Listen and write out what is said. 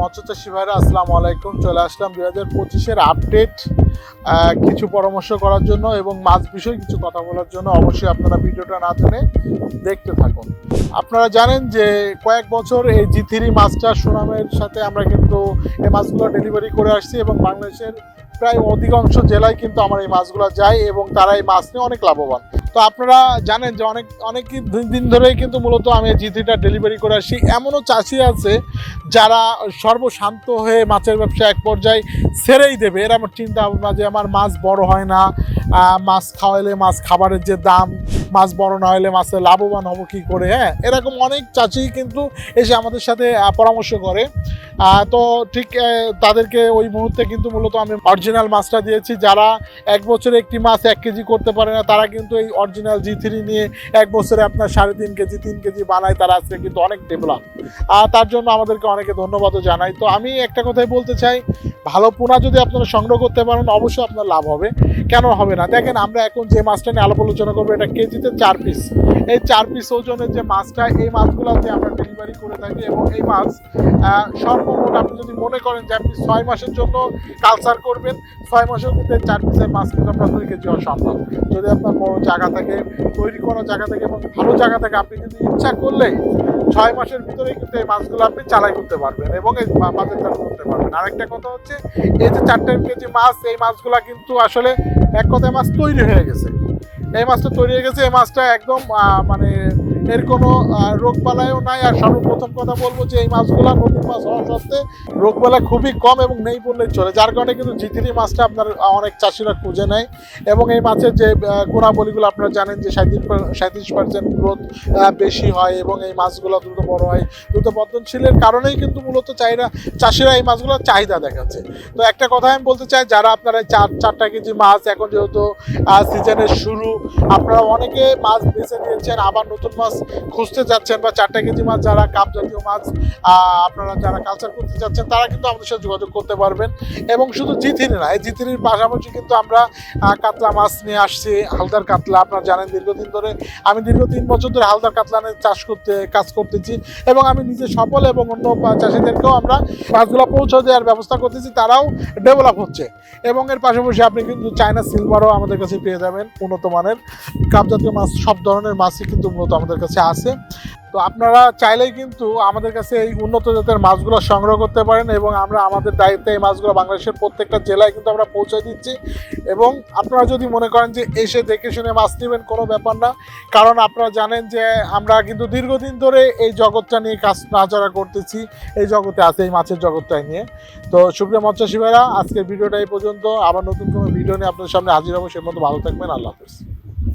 মৎস্যচাষী ভাইরা, আসসালামু আলাইকুম। চলে আসলাম দুই হাজার পঁচিশের আপডেট কিছু পরামর্শ করার জন্য এবং মাছ বিষয়ে কিছু কথা বলার জন্য অবশ্যই আপনারা ভিডিওটা না টেনে দেখতে থাকুন। আপনারা জানেন যে কয়েক বছর এই জি থ্রি মাছটা সুনামের সাথে আমরা কিন্তু এই মাছগুলো ডেলিভারি করে আসছি এবং বাংলাদেশের প্রায় অধিকাংশ জেলায় কিন্তু আমার এই মাছগুলো যায় এবং তারা এই মাছ নিয়ে অনেক লাভবান। তো আপনারা জানেন যে অনেক অনেক দিন ধরেই কিন্তু মূলত আমি জি থ্রিটা ডেলিভারি করে আসি। এমনও চাষি আছে যারা সর্বশান্ত হয়ে মাছের ব্যবসা এক পর্যায়ে ছেড়েই দেবে। এরা আমার চিন্তা ভাবনা যে আমার মাছ বড় হয় না মাছ খাওয়াইলে মাছ খাবারের যে দাম মাছ বড় না হলে মাছের লাভবান হব কী করে হ্যাঁ? এরকম অনেক চাষি কিন্তু এসে আমাদের সাথে পরামর্শ করে। তো ঠিক তাদেরকে ওই মুহূর্তে কিন্তু মূলত আমি অরিজিনাল মাছটা দিয়েছি। যারা এক বছরে একটি মাছ এক কেজি করতে পারে না, তারা কিন্তু এই অরিজিনাল জি থ্রি নিয়ে এক বছরে আপনার সাড়ে তিন কেজি তিন কেজি বানায়। তারা আজকে কিন্তু অনেক ডেভেলপ আর তার জন্য আমাদেরকে অনেকে ধন্যবাদও জানাই তো আমি একটা কথাই বলতে চাই ভালো পোনা যদি আপনারা সংগ্রহ করতে পারেন, অবশ্যই আপনার লাভ হবে। কেন হবে না? দেখেন, আমরা এখন যে মাছটা নিয়ে আলাপ আলোচনা করব, এটা কেজিতে চার পিস এই চার পিস ওজনের যে মাছটা, এই মাছগুলোতে আমরা ডেলিভারি করে থাকি এবং এই মাছ সর্বমোট আপনি যদি মনে করেন যে আপনি ছয় মাসের জন্য কালচার করবেন, ছয় মাসেও কিন্তু চার পিসের মাছ কিন্তু আপনার দুই কেজি হওয়া সম্ভব। যদি আপনার বড় জায়গা থাকে, তৈরি করা জায়গা থেকে এবং ভালো জায়গা থেকে, আপনি যদি ইচ্ছা করলে ছয় মাসের ভিতরে কিন্তু এই মাছগুলো আপনি চালাই করতে পারবেন এবং এই বাজার বাজারটা করতে পারবেন। আরেকটা কথা হচ্ছে, এই যে চারটে কেজি মাছ, এই মাছগুলো কিন্তু আসলে এক কথায় মাছ তৈরি হয়ে গেছে। এই মাছটা তৈরি হয়ে গেছে, এই মাছটা একদম মানে এর কোনো রোগ বালাইও নাই। আর সর্বপ্রথম কথা বলব যে এই মাছগুলো নতুন মাছ হওয়া সত্ত্বে রোগ বালাই খুবই কম এবং নেই বললেই চলে। যার কারণে কিন্তু জিতিরি মাছটা আপনার অনেক চাষিরা খুঁজে নেয়। এবং এই মাছের যে গুণাবলীগুলো আপনারা জানেন যে সাঁত্রিশ সাঁত্রিশ পার্সেন্ট গ্রোথ বেশি হয় এবং এই মাছগুলো দ্রুত বড় হয়, দ্রুত বর্ধনশীলের কারণেই কিন্তু মূলত চাহিদা চাষিরা এই মাছগুলোর চাহিদা দেখাচ্ছে। তো একটা কথা আমি বলতে চাই, যারা আপনারা চার, চারটা কেজি মাছ এখন যেহেতু সিজনের শুরু, আপনারা অনেকে মাছ বেছে নিয়েছেন, আবার নতুন মাছ খুঁজতে যাচ্ছেন বা চারটা কেজি মাছ যারা কাপ জাতীয় মাছ আপনারা যারা কালচার করতে যাচ্ছেন, তারা কিন্তু আমাদের সাথে যোগাযোগ করতে পারবেন। এবং শুধু জিথিনি না, এই জিথিরির পাশাপাশি কিন্তু আমরা কাতলা মাছ নিয়ে আসছি, হালদার কাতলা, আপনারা জানেন দীর্ঘদিন ধরে আমি দীর্ঘ তিন বছর ধরে হালদার কাতলা নিয়ে চাষ করতে, কাজ করতেছি এবং আমি নিজে সফল এবং অন্য চাষিদেরকেও আমরা মাছগুলো পৌঁছে দেওয়ার ব্যবস্থা করতেছি, তারাও ডেভেলপ হচ্ছে। এবং এর পাশাপাশি আপনি কিন্তু চায়না সিলভারও আমাদের কাছে পেয়ে যাবেন, উন্নত মানের। কাপ জাতীয় মাছ সব ধরনের মাছই কিন্তু মূলত আমাদের কাছে আছে। তো আপনারা চাইলেই কিন্তু আমাদের কাছে এই উন্নত জাতের মাছগুলো সংগ্রহ করতে পারেন এবং আমরা আমাদের দায়িত্বে এই মাছগুলো বাংলাদেশের প্রত্যেকটা জেলায় কিন্তু আমরা পৌঁছে দিচ্ছি। এবং আপনারা যদি মনে করেন যে এসে দেখে শুনে মাছ নেবেন, কোনো ব্যাপার না। কারণ আপনারা জানেন যে আমরা কিন্তু দীর্ঘদিন ধরে এই জগৎটা নিয়ে কাজ নাচারা করতেছি। এই জগতে আছে, এই মাছের জগৎটাই নিয়ে। তো সুপ্রিয় মৎস্য শিবেরা আজকের ভিডিওটা এই পর্যন্ত। আবার নতুন কোনো ভিডিও নিয়ে আপনাদের সামনে হাজির হব। সে মতো ভালো থাকবেন। আল্লাহ হাফিজ।